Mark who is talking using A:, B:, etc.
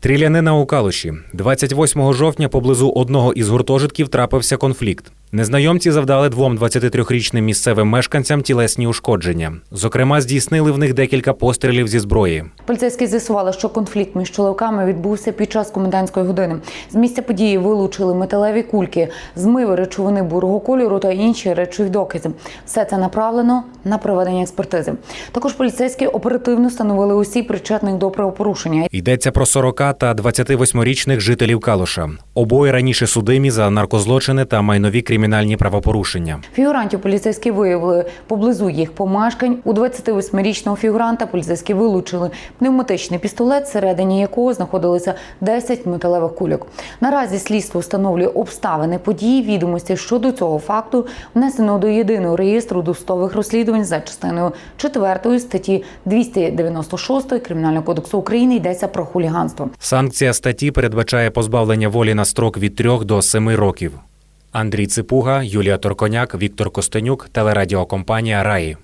A: Стрілянина у Калуші. 28 жовтня поблизу одного із гуртожитків трапився конфлікт. Незнайомці завдали двом 23-річним місцевим мешканцям тілесні ушкодження. Зокрема, здійснили в них декілька пострілів зі зброї.
B: Поліцейські з'ясували, що конфлікт між чоловіками відбувся під час комендантської години. З місця події вилучили металеві кульки, змиви речовини бурого кольору та інші речові докази. Все це направлено на проведення експертизи. Також поліцейські оперативно встановили усі причетних до правопорушення.
A: Йдеться про 40 та 28-річних жителів Калуша. Обоє раніше судимі за наркозлочини та майнові кримінальні правопорушення.
B: Фігурантів поліцейські виявили поблизу їх помешкань. У 28-річного фігуранта поліцейські вилучили пневматичний пістолет, всередині якого знаходилося 10 металевих кульок. Наразі слідство встановлює обставини події. Відомості щодо цього факту внесено до єдиного реєстру досудових розслідувань за частиною 4 статті 296 Кримінального кодексу України йдеться про хуліганство.
A: Санкція статті передбачає позбавлення волі на строк від 3 до 7 років. Андрій Ципуга, Юлія Торконяк, Віктор Костенюк, телерадіокомпанія Раї.